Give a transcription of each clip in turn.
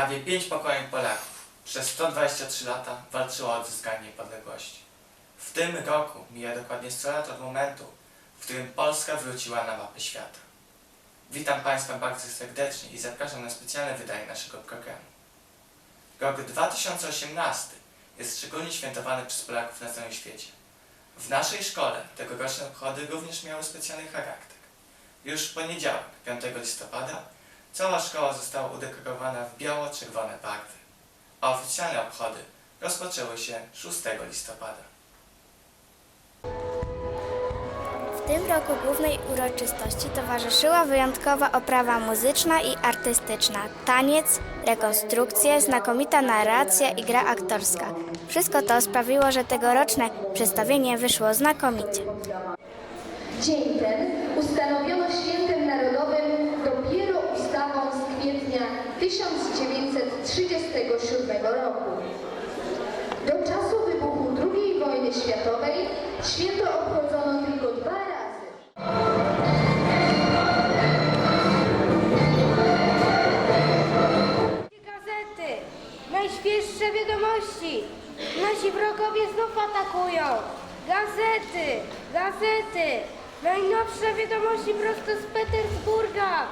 Prawie pięć pokoleń Polaków przez 123 lata walczyło o odzyskanie niepodległości. W tym roku mija dokładnie 100 lat od momentu, w którym Polska wróciła na mapę świata. Witam Państwa bardzo serdecznie i zapraszam na specjalne wydanie naszego programu. Rok 2018 jest szczególnie świętowany przez Polaków na całym świecie. W naszej szkole tegoroczne obchody również miały specjalny charakter. Już w poniedziałek, 5 listopada, cała szkoła została udekorowana w biało-czerwone barwy, a oficjalne obchody rozpoczęły się 6 listopada. W tym roku głównej uroczystości towarzyszyła wyjątkowa oprawa muzyczna i artystyczna, taniec, rekonstrukcje, znakomita narracja i gra aktorska. Wszystko to sprawiło, że tegoroczne przedstawienie wyszło znakomicie. Dzień ten ustanowiono świętem 1937 roku. Do czasu wybuchu II wojny światowej święto obchodzono tylko dwa razy. Gazety, najświeższe wiadomości. Nasi wrogowie znów atakują. Gazety, gazety, najnowsze wiadomości prosto z Petersburga.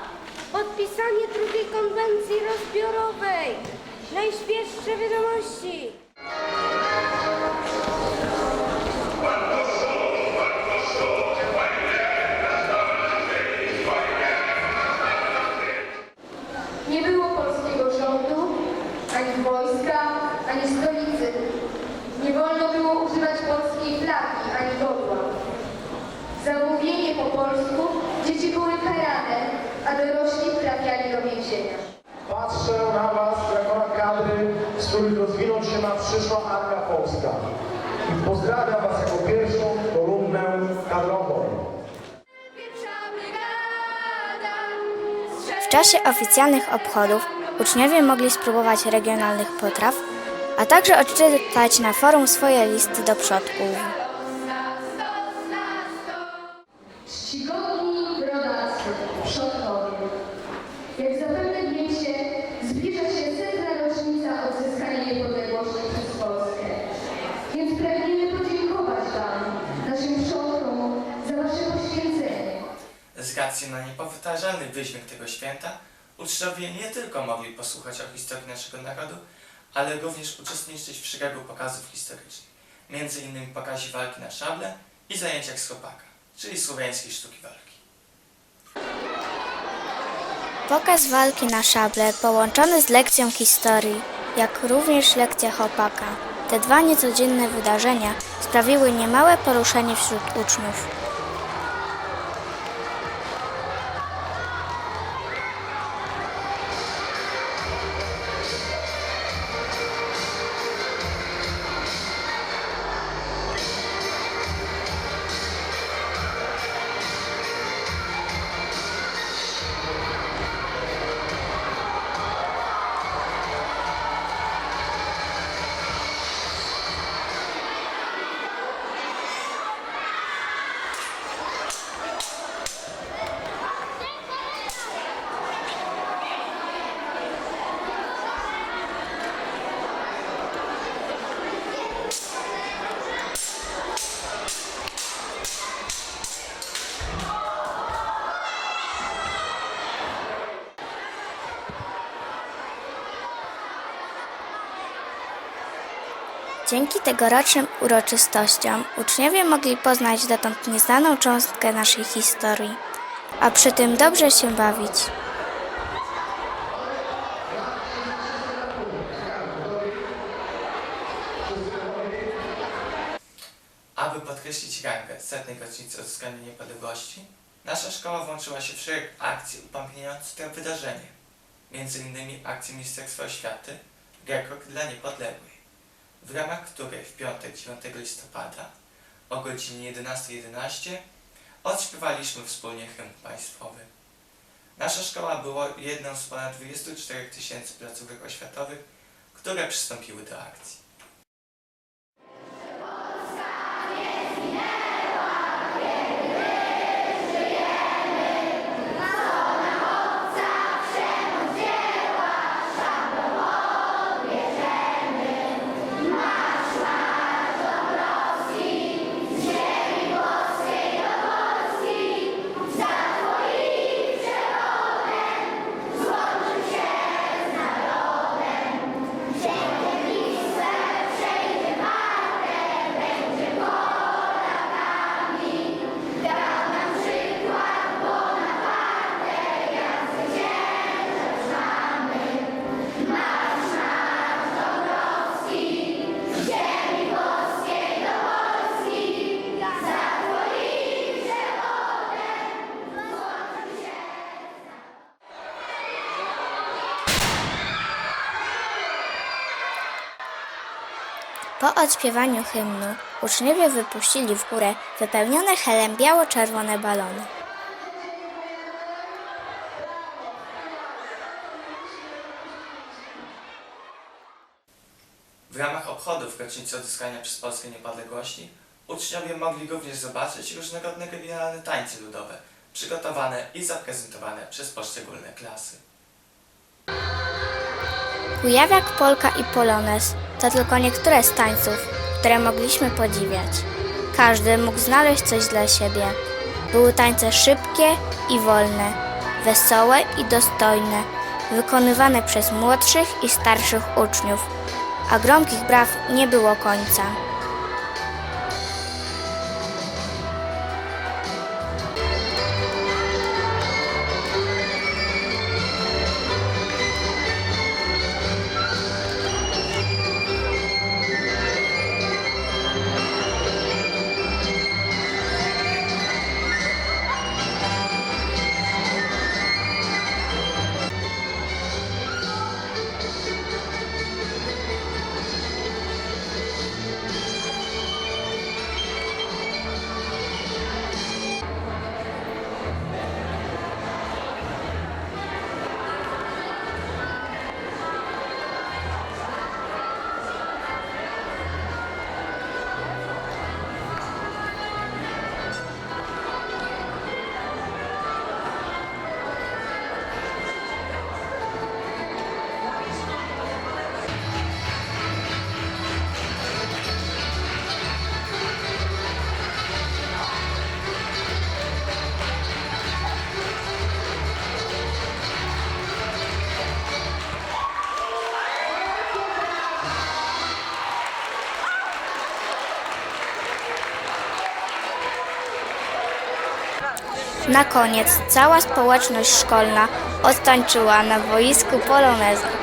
Podpisanie drugiej konwencji rozbiorowej. Najświeższe wiadomości. Nie było polskiego rządu, ani wojska, ani stolicy. Nie wolno było używać polskiej flagi, ani godła. Za mówienie po polsku dzieci były karane, a dorośli trafiali do więzienia. Patrzę na Was jako na kadry, z których rozwinąć się ma przyszła Armia Polska. I pozdrawiam Was jako pierwszą kolumnę kadrową. W czasie oficjalnych obchodów uczniowie mogli spróbować regionalnych potraw, a także odczytać na forum swoje listy do przodków. Z na niepowtarzalny wydźwięk tego święta, uczniowie nie tylko mogli posłuchać o historii naszego narodu, ale również uczestniczyć w szeregu pokazów historycznych, między innymi pokazie walki na szable i zajęciach z chłopaka, czyli słowiańskiej sztuki walki. Pokaz walki na szable połączony z lekcją historii, jak również lekcja chłopaka. Te dwa niecodzienne wydarzenia sprawiły niemałe poruszenie wśród uczniów. Dzięki tegorocznym uroczystościom uczniowie mogli poznać dotąd nieznaną cząstkę naszej historii, a przy tym dobrze się bawić. Aby podkreślić rangę setnej rocznicy odzyskania niepodległości, nasza szkoła włączyła się w szereg akcji upamiętniających to wydarzenie, innymi akcję Ministerstwa Oświaty Gekok dla Niepodległej, w ramach której w piątek 9 listopada o godzinie 11.11 odśpiewaliśmy wspólnie hymn państwowy. Nasza szkoła była jedną z ponad 24 tysięcy placówek oświatowych, które przystąpiły do akcji. Po odśpiewaniu hymnu uczniowie wypuścili w górę wypełnione helem biało-czerwone balony. W ramach obchodów rocznicy odzyskania przez Polskę niepodległości uczniowie mogli również zobaczyć różnorodne regionalne tańce ludowe, przygotowane i zaprezentowane przez poszczególne klasy. Kujawiak, polka i polonez to tylko niektóre z tańców, które mogliśmy podziwiać. Każdy mógł znaleźć coś dla siebie. Były tańce szybkie i wolne, wesołe i dostojne, wykonywane przez młodszych i starszych uczniów, a gromkich braw nie było końca. Na koniec cała społeczność szkolna odtańczyła na boisku poloneza.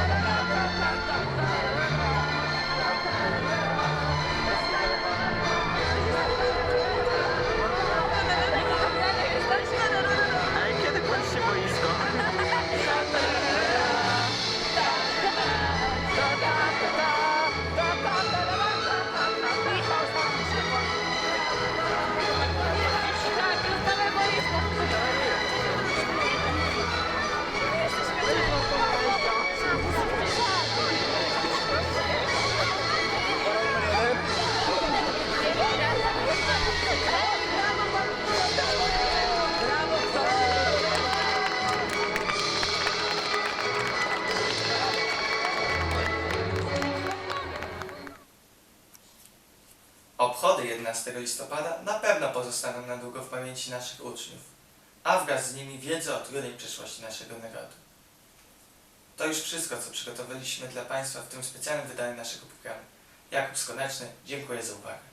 Kiedy 11 listopada na pewno pozostaną na długo w pamięci naszych uczniów, a wraz z nimi wiedzę o trudnej przeszłości naszego narodu. To już wszystko, co przygotowaliśmy dla Państwa w tym specjalnym wydaniu naszego programu. Jakub Skoneczny, dziękuję za uwagę.